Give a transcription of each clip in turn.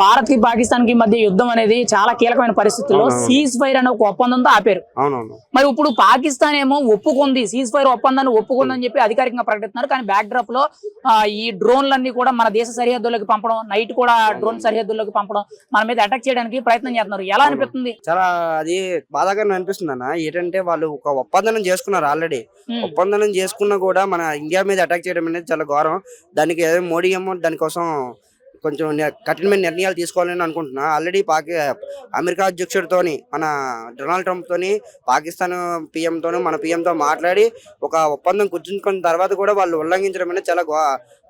భారత్కి పాకిస్తాన్కి మధ్య యుద్ధం అనేది చాలా కీలకమైన పరిస్థితుల్లో. సీజ్ ఫైర్ అనే ఒక ఒప్పందంతో ఆపారు. మరి ఇప్పుడు పాకిస్తాన్ ఏమో ఒప్పుకుంది సీజ్ ఫైర్ ఒప్పందాన్ని ఒప్పుకుందని చెప్పి అధికారికంగా ప్రకటిస్తున్నారు. కానీ బ్యాక్ డ్రాప్లో ఈ డ్రోన్లన్నీ కూడా మన దేశ సరిహద్దుల్లోకి పంపడం నైట్ కూడా డ్రోన్ సరిహద్దుల్లోకి పంపడం మన మీద అటాక్ చేయడానికి ప్రయత్నం చేస్తున్నారు. ఎలా అనిపిస్తుంది? చాలా అది బాధాకరం అనిపిస్తుంది అన్న. ఏంటంటే వాళ్ళు ఒక ఒప్పందం చేసుకున్నారు ఆల్రెడీ ఉమ్, ఒప్పందం చేసుకున్నా కూడా మన ఇండియా మీద అటాక్ చేయడం అనేది చాలా ఘోరం. దానికి మోడీ ఏమో దానికోసం కొంచెం కఠినమైన నిర్ణయాలు తీసుకోవాలని అనుకుంటున్నా. ఆల్రెడీ పాకి అమెరికా అధ్యక్షుడితోని మన డొనాల్డ్ ట్రంప్ తోని పాకిస్తాన్ PM తోని మన PM తో మాట్లాడి ఒక ఒప్పందం కూర్చుకున్న తర్వాత కూడా వాళ్ళు ఉల్లంఘించడం అనేది చాలా ఘో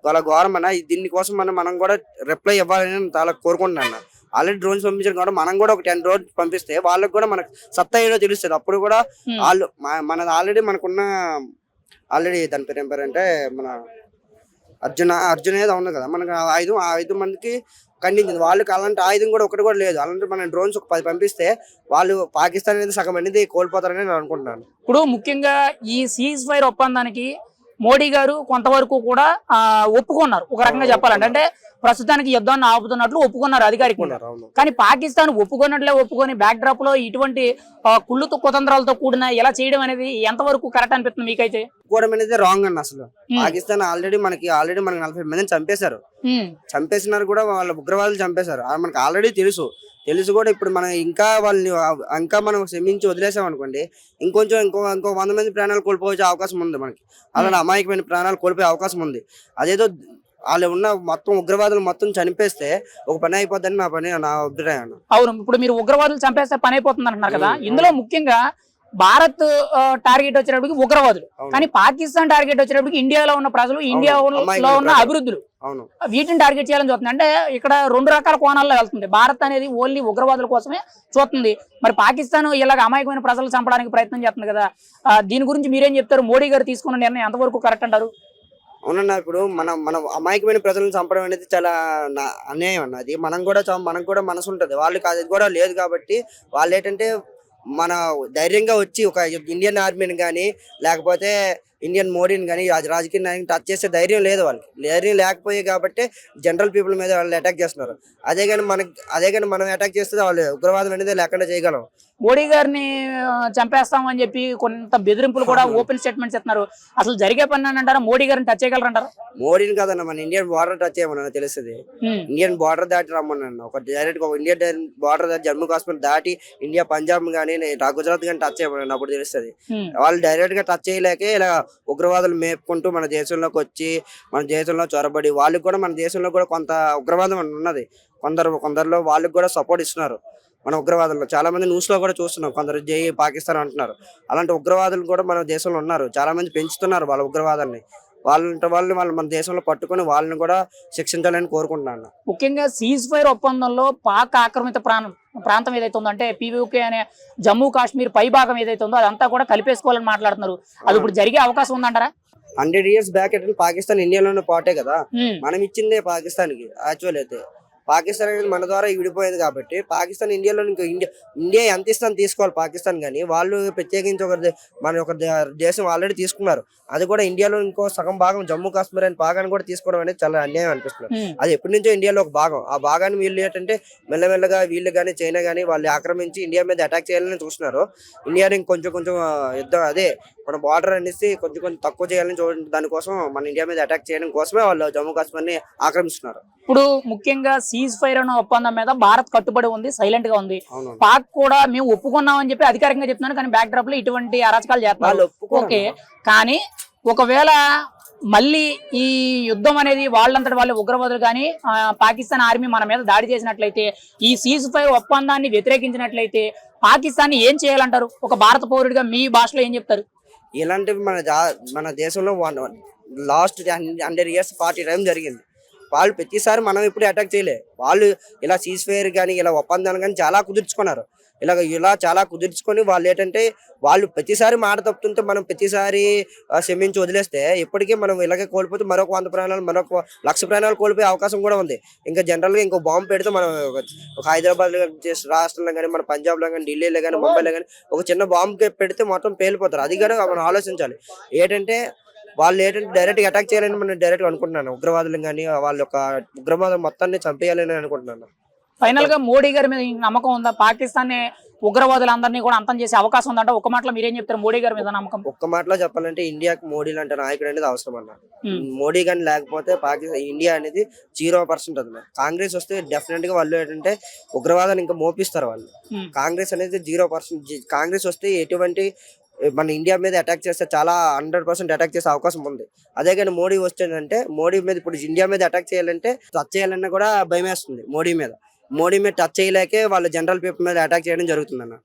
చాలా ఘోరం అన్న దీనికోసం మనం మనం కూడా రిప్లై ఇవ్వాలని చాలా కోరుకుంటున్నాను. ఆల్రెడీ డ్రోన్స్ పంపించడం కూడా మనం కూడా ఒక టెన్ డ్రోన్స్ పంపిస్తే వాళ్ళకి కూడా మనకు సత్తా ఏదో తెలుస్తుంది. అప్పుడు కూడా. వాళ్ళు మన ఆల్రెడీ మనకున్న ఆల్రెడీ దాని పేరు ఏం పేరు అంటే మన అర్జున అర్జున ఏదో ఉంది కదా. మనకు ఆ ఆయుధం ఆ ఐదు మందికి ఖండించింది. వాళ్ళకి అలాంటి ఆయుధం కూడా ఒకటి కూడా లేదు. అలాంటి మన డ్రోన్స్ ఒక పది పంపిస్తే వాళ్ళు పాకిస్తాన్ అనేది సగం అనేది కోల్పోతారని నేను అనుకుంటున్నాను. ఇప్పుడు ముఖ్యంగా ఈ సీజ్ ఫైర్ ఒప్పందానికి మోడీ గారు కొంతవరకు కూడా ఒప్పుకున్నారు. ఒక రకంగా చెప్పాలంటే అంటే ప్రస్తుతానికి యుద్ధాన్ని ఆపుతున్నట్లు ఒప్పుకున్నారు అధికారికంగా కానీ పాకిస్తాన్ ఒప్పుకున్నట్లే ఒప్పుకొని బ్యాక్ డ్రాప్లో ఇటువంటి ఆ, కుళ్ళుతో కుతంత్రాలతో కూడిన ఇలా చేయడం అనేది ఎంతవరకు కరెక్ట్ అనిపిస్తుంది మీకైతే? కూడా అనేది రాంగ్ అన్న అసలు. పాకిస్తాన్ ఆల్రెడీ మనకి ఆల్రెడీ మనకి నలభై మందిని చంపేశారు. చంపేసినారు కూడా వాళ్ళ ఉగ్రవాదులు చంపేశారు. మనకు ఆల్రెడీ తెలుసు. తెలుసు కూడా ఇప్పుడు మనం ఇంకా వాళ్ళని ఇంకా మనం క్షమించి వదిలేసాం అనుకోండి ఇంకొంచెం ఇంకో ఇంకో వంద మంది ప్రాణాలు కోల్పోయే అవకాశం ఉంది మనకి. అలాంటి అమాయకమైన ప్రాణాలు కోల్పోయే అవకాశం ఉంది. అదేదో వాళ్ళు ఉన్న మొత్తం ఉగ్రవాదులు మొత్తం చనిపేస్తే ఒక పని అయిపోద్దని నా పని నా అభిప్రాయం. అవును ఇప్పుడు మీరు ఉగ్రవాదులు చంపేస్తే పని అయిపోతుంది అంటున్నారు కదా. ఇందులో ముఖ్యంగా భారత్ టార్గెట్ వచ్చేటప్పటికి ఉగ్రవాదులు. కానీ పాకిస్తాన్ టార్గెట్ వచ్చేటప్పటికి ఇండియాలో ఉన్న ప్రజలు ఇండియాలో ఉన్న. అభివృద్ధులు. అవును. వీటిని టార్గెట్ చేయాలని చూస్తుంది అంటే ఇక్కడ రెండు రకాల కోణాల్లో వెళ్తుంది. భారత్ అనేది ఓన్లీ ఉగ్రవాదుల కోసమే చూస్తుంది. మరి పాకిస్తాన్ ఇలాగ అమాయకమైన ప్రజలు చంపడానికి ప్రయత్నం చేస్తుంది కదా. దీని గురించి మీరేం చెప్తారు? మోడీ గారు తీసుకున్న నిర్ణయం ఎంతవరకు కరెక్ట్ అంటారు? అవునన్నా ఇప్పుడు మనం మనం అమాయకమైన ప్రజలను చంపడం అనేది చాలా అన్యాయం అన్యాయం అన్నది మనం కూడా చం- మనకు కూడా మనసు ఉంటుంది. వాళ్ళకి అది కూడా లేదు కాబట్టి వాళ్ళు ఏంటంటే మన ధైర్యంగా వచ్చి ఒక ఇండియన్ ఆర్మీని కానీ లేకపోతే ఇండియన్ మోడీని కానీ రాజకీయ నాయకుని టచ్ చేసే ధైర్యం లేదు వాళ్ళకి. ధైర్యం లేకపోయే కాబట్టి జనరల్ పీపుల్ మీద వాళ్ళు అటాక్ చేస్తున్నారు. అదే కానీ మనకి అదే కానీ మనం అటాక్ చేస్తే వాళ్ళు ఉగ్రవాదం అనేది లేకుండా చేయగలం. మోడీ గారిని చంపేస్తామని చెప్పి కొంత బెదిరింపులు కూడా ఓపెన్ స్టేట్మెంట్స్ ఇస్తున్నారు. అసలు జరిగే పని అని అంటారా? మోడీ గారిని టచ్ చేయగలరంటారా? మోడీని కాదన్న మన ఇండియన్ బార్డర్ టచ్ చేయమన్నా తెలుస్తుంది? ఇండియన్ బార్డర్ దాటి రమ్మన్నాను. ఒక డైరెక్ట్ ఒక ఇండియన్ బార్డర్ దాటి జమ్మూ కాశ్మీర్ దాటి ఇండియా పంజాబ్ కానీ గుజరాత్ కానీ టచ్ చేయమన్నాను అప్పుడు తెలుస్తుంది. వాళ్ళు డైరెక్ట్గా టచ్ చేయలేకే ఇలా ఉగ్రవాదులు మేపుకుంటూ మన దేశంలోకి వచ్చి మన దేశంలో చొరబడి వాళ్ళకి కూడా మన దేశంలో కూడా కొంత ఉగ్రవాదం ఉన్నది. కొందరు కొందరిలో వాళ్ళకి కూడా సపోర్ట్ ఇస్తున్నారు మన ఉగ్రవాదులు చాలా మంది న్యూస్లో కూడా చూస్తున్నాం. కొందరు జై పాకిస్తాన్ అంటున్నారు. అలాంటి ఉగ్రవాదులు కూడా మన దేశంలో ఉన్నారు. చాలా మంది పెంచుతున్నారు వాళ్ళ ఉగ్రవాదాన్ని. వాళ్ళంటే వాళ్ళు వాళ్ళు మన దేశంలో పట్టుకొని వాళ్ళని కూడా శిక్షించాలని కోరుకుంటున్నాను. ముఖ్యంగా సీజ్ ఫైర్ ఒప్పందంలో పాక్ ఆక్రమిత ప్రాంతం ప్రాంతం ఏదైతే ఉందో అంటే పీవీకే అనే జమ్మూ కాశ్మీర్ పై భాగం ఏదైతే ఉందో అదంతా కూడా కలిపేసుకోవాలని మాట్లాడుతున్నారు. అది ఇప్పుడు జరిగే అవకాశం ఉందంటారా? హండ్రెడ్ ఇయర్స్ బ్యాక్ పాకిస్తాన్ ఇండియాలోనే పాటే కదా. మనం ఇచ్చిందే పాకిస్తాన్కి యాక్చువల్ అయితే. పాకిస్తాన్ అనేది మన ద్వారా విడిపోయింది కాబట్టి పాకిస్తాన్ ఇండియాలో ఇంకా ఇండియా ఇండియా ఎంత ఇస్తాను తీసుకోవాలి పాకిస్తాన్ కానీ వాళ్ళు ప్రత్యేకించి ఒక మన ఒక దేశం ఆల్రెడీ తీసుకున్నారు. అది కూడా ఇండియాలో ఇంకో సగం భాగం జమ్మూ కాశ్మీర్ అనే భాగాన్ని కూడా తీసుకోవడం అనేది చాలా అన్యాయం అనిపిస్తుంది. అది ఎప్పటి నుంచో ఇండియాలో ఒక భాగం. ఆ భాగాన్ని వీళ్ళు ఏంటంటే మెల్లమెల్లగా వీళ్ళు కానీ చైనా కానీ వాళ్ళు ఆక్రమించి ఇండియా మీద అటాక్ చేయాలని చూస్తున్నారు. ఇండియాని కొంచెం ఆ, యుద్ధం అదే మన బార్డర్ అనేసి కొంచెం కొంచెం తక్కువ చేయాలని చూ దానికోసం మన ఇండియా మీద అటాక్ చేయడం కోసమే వాళ్ళు జమ్మూ కాశ్మీర్ని ఆక్రమిస్తున్నారు. ఇప్పుడు ముఖ్యంగా సీజ్ ఫైర్ అనే ఒప్పందం మీద భారత్ కట్టుబడి ఉంది సైలెంట్గా ఉంది. పాక్ కూడా మేము ఒప్పుకున్నాం అని చెప్పి అధికారికంగా చెప్తున్నాను కానీ బ్యాక్ డ్రాప్లో ఇటువంటి అరాచకాలు చేస్తున్నారు. ఓకే. కానీ ఒకవేళ మళ్ళీ ఈ యుద్ధం అనేది వాళ్ళంతటి వాళ్ళు ఉగ్రవాదులు కానీ పాకిస్తాన్ ఆర్మీ మన మీద దాడి చేసినట్లయితే ఈ సీజ్ ఫైర్ ఒప్పందాన్ని వ్యతిరేకించినట్లయితే పాకిస్తాన్ ఏం చేయాలంటారు? ఒక భారత పౌరుడిగా మీ భాషలో ఏం చెప్తారు? ఇలాంటివి మన జా- మన దేశంలో one last hundred years forty time జరిగింది. వాళ్ళు ప్రతిసారి మనం ఇప్పుడు అటాక్ చేయలే. వాళ్ళు ఇలా సీజ్ ఫైర్ కానీ ఇలా ఒప్పందాలు కానీ చాలా కుదుర్చుకున్నారు. ఇలా ఇలా చాలా కుదుర్చుకొని వాళ్ళు ఏంటంటే వాళ్ళు ప్రతిసారి మాట తప్పుతుంటే మనం ప్రతిసారి క్షమించి వదిలేస్తే ఇప్పటికీ మనం ఇలాగే కోల్పోతే మరొక వంద ప్రాణాలు మరొక లక్ష ప్రాణాలు కోల్పోయే అవకాశం కూడా ఉంది. ఇంకా జనరల్గా ఇంకో బాంబు పెడితే మనం ఒక- ఒక హైదరాబాద్ రాష్ట్రంలో కానీ మన పంజాబ్లో కానీ ఢిల్లీలో కానీ ముంబైలో కానీ ఒక చిన్న బాంబు పెడితే మొత్తం పేలిపోతారు. అది కూడా మనం ఆలోచించాలి. ఏంటంటే వాళ్ళు ఏంటంటే డైరెక్ట్ అటాక్ చేయాలని మనం డైరెక్ట్ అనుకుంటున్నాను. ఉగ్రవాదులు కానీ వాళ్ళ యొక్క ఉగ్రవాదం మొత్తాన్ని చంపేయాలని అనుకుంటున్నాను. ఫైనల్గా మోడీ గారి మీద మీకు నమ్మకం ఉందా? పాకిస్తాన్ ఉగ్రవాదులందరినీ కూడా అంతం చేసే అవకాశం ఉందంట ఒక మాటలో మీరేం చెప్తారు మోడీ గారి మీద నమ్మకం? ఒక్క మాటలో చెప్పాలంటే ఇండియాకి మోడీ లాంటి నాయకుడు అనేది అవసరం అన్న. మోడీ కానీ లేకపోతే పాకిస్తాన్ ఇండియా అనేది జీరో పర్సెంట్ ఉంది కాంగ్రెస్ వస్తే డెఫినెట్గా వాళ్ళు ఏంటంటే ఉగ్రవాదాన్ని ఇంకా మోపిస్తారు వాళ్ళు. కాంగ్రెస్ అనేది జీరో పర్సెంట్ కాంగ్రెస్ వస్తే ఎటువంటి మన ఇండియా మీద అటాక్ చేస్తే చాలా హండ్రెడ్ పర్సెంట్ అటాక్ చేసే అవకాశం ఉంది. అదే కానీ మోడీ వస్తేనంటే మోడీ మీద ఇప్పుడు ఇండియా మీద అటాక్ చేయాలంటే టచ్ చేయాలన్నా కూడా భయం వేస్తుంది మోడీ మీద. మోడీ మీద టచ్ చేయలేకే వాళ్ళు జనరల్ పీపుల్ మీద అటాక్ చేయడం జరుగుతుంది అన్న